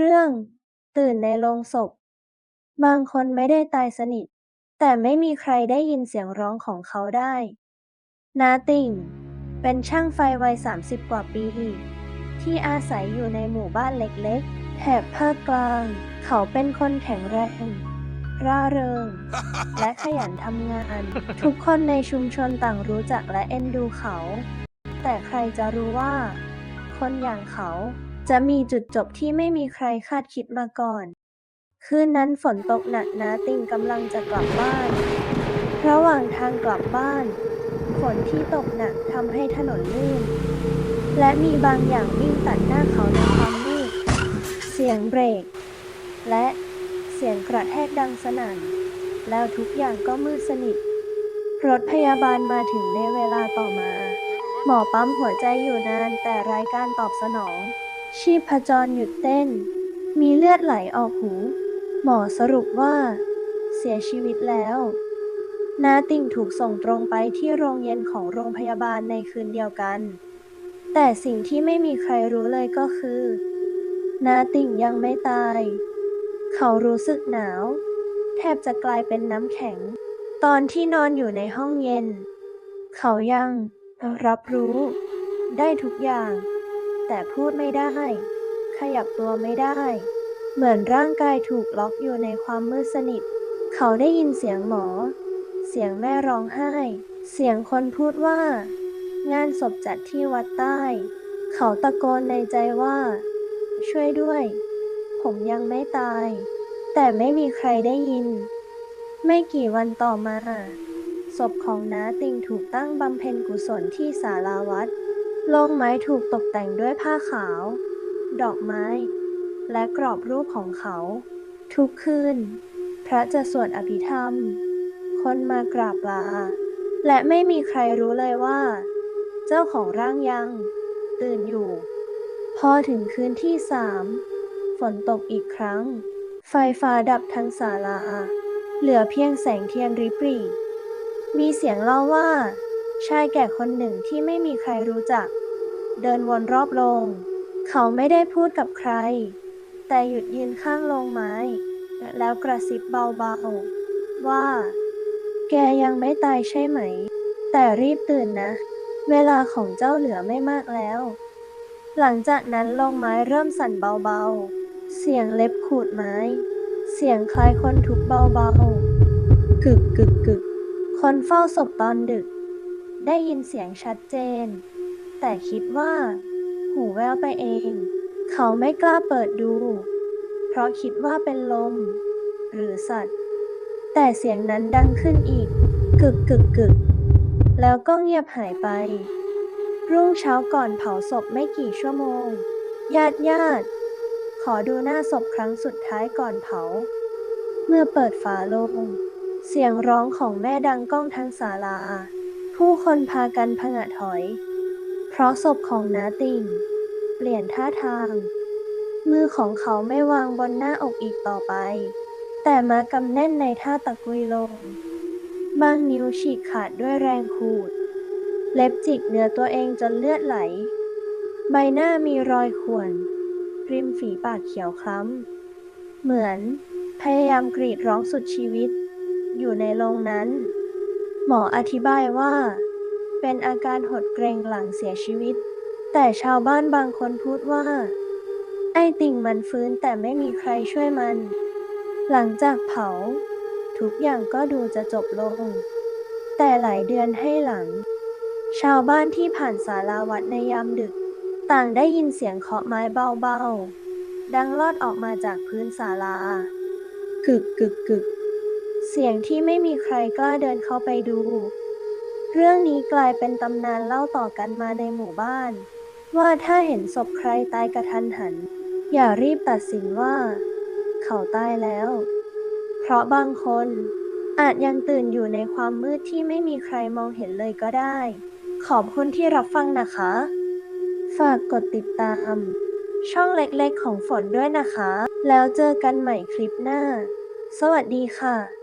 เรื่องตื่นในโลงศพ บางคนไม่ได้ตายสนิท แต่ไม่มีใครได้ยินเสียงร้องของเขาได้ นาติ่ง เป็นช่างไฟวัย 30 กว่าปีที่อาศัยอยู่ในหมู่บ้านเล็กๆ แถบภาคกลาง เขาเป็นคนแข็งแรงร่าเริง และขยันทำงาน ทุกคนในชุมชนต่างรู้จักและเอ็นดูเขา แต่ใครจะรู้ว่า คนอย่างเขา จะมีจุดจบที่ไม่มีใครคาดคิดมาก่อน คืนนั้นฝนตกหนักนาติงกำลังจะกลับบ้าน ระหว่างทางกลับบ้าน ฝนที่ตกหนักทำให้ถนนลื่น และมีบางอย่างวิ่งตัดหน้าเขาในความมืด เสียงเบรก และเสียงกระแทกดังสนั่น แล้วทุกอย่างก็มืดสนิท รถพยาบาลมาถึงในเวลาต่อมา หมอปั๊มหัวใจอยู่นานแต่ไร้การตอบสนอง ชีพจรหยุดเต้น มีเลือดไหลออกหู หมอสรุปว่า เสียชีวิตแล้วนาติ่งถูกส่งตรงไปที่โรงเย็นของโรงพยาบาลในคืนเดียวกัน แต่สิ่งที่ไม่มีใครรู้เลยก็คือนาติ่งยังไม่ตาย เขารู้สึกหนาว แทบจะกลายเป็นน้ำแข็ง ตอนที่นอนอยู่ในห้องเย็น เขายังรับรู้ได้ทุกอย่าง แต่พูดไม่ได้ ขยับตัวไม่ได้ เหมือนร่างกายถูกล็อกอยู่ในความมืดสนิท เขาได้ยินเสียงหมอ เสียงแม่ร้องไห้ เสียงคนพูดว่า งานศพจัดที่วัดใต้ เขาตะโกนในใจว่า ช่วยด้วย ผมยังไม่ตาย แต่ไม่มีใครได้ยิน ไม่กี่วันต่อมาศพของน้าติงถูกตั้งบำเพ็ญกุศลที่ศาลาวัด โลงไม้ถูกตกแต่งด้วยผ้าขาว ดอกไม้ และกรอบรูปของเขา ทุกคืน พระจะสวดอภิธรรม คนมากราบลา และไม่มีใครรู้เลยว่า เจ้าของร่างยัง ตื่นอยู่ พอถึงคืนที่สามฝนตกอีกครั้ง ไฟฟ้าดับทั้งศาลา เหลือเพียงแสงเทียนริบหรี่มีเสียงเล่าว่าชายแก่คนหนึ่งที่ไม่มีใครรู้จัก เดินวนรอบโรง เขาไม่ได้พูดกับใคร แต่หยุดยืนข้างโรงไม้ แล้วกระซิบเบาๆ ว่า แกยังไม่ตายใช่ไหม แต่รีบตื่นนะ เวลาของเจ้าเหลือไม่มากแล้ว หลังจากนั้นโรงไม้เริ่มสั่นเบาๆ เสียงเล็บขูดไม้ เสียงคล้ายคนทุบเบาๆ กึกกึกกึกคนเฝ้าศพตอนดึก ได้ยินเสียงชัดเจน แต่คิดว่า หูแววไปเอง เขาไม่กล้าเปิดดู เพราะคิดว่าเป็นลม หรือสัตว์ แต่เสียงนั้นดังขึ้นอีก กึกกึกกึก แล้วก็เงียบหายไป รุ่งเช้าก่อนเผาศพไม่กี่ชั่วโมง ญาติญาติ ขอดูหน้าศพครั้งสุดท้ายก่อนเผา เมื่อเปิดฝาโลง เสียงร้องของแม่ดังก้องทั้งศาลา ผู้คนพากันผงะถอย ราะศพของนาติ่ง เปลี่ยนท่าทาง มือของเขาไม่วางบนหน้าอกอีกต่อไป แต่มากำแน่นในท่าตะกุยลง บางนิ้วฉีกขาดด้วยแรงขูด เล็บจิกเนื้อตัวเองจนเลือดไหล ใบหน้ามีรอยข่วน ริมฝีปากเขียวคล้ำ เหมือน พยายามกรีดร้องสุดชีวิต อยู่ในโรงนั้น หมออธิบายว่า เป็นอาการหดเกรงหลังเสียชีวิต แต่ชาวบ้านบางคนพูดว่า ไอ้ติ่งมันฟื้นแต่ไม่มีใครช่วยมัน หลังจากเผา ทุกอย่างก็ดูจะจบลง แต่หลายเดือนให้หลัง ชาวบ้านที่ผ่านศาลาวัดในยามดึก ต่างได้ยินเสียงเคาะไม้เบาๆ ดังลอดออกมาจากพื้นศาลากึกกึกกึกเสียงที่ไม่มีใครกล้าเดินเข้าไปดู เรื่องนี้กลายเป็นตำนานเล่าต่อกันมาในหมู่บ้าน ว่าถ้าเห็นศพใครตายกระทันหัน อย่ารีบตัดสินว่า เขาตายแล้ว เพราะบางคนอาจยังตื่นอยู่ในความมืดที่ไม่มีใครมองเห็นเลยก็ได้ ขอบคุณที่รับฟังนะคะ ฝากกดติดตาม ช่องเล็กๆของฝนด้วยนะคะ แล้วเจอกันใหม่คลิปหน้า สวัสดีค่ะ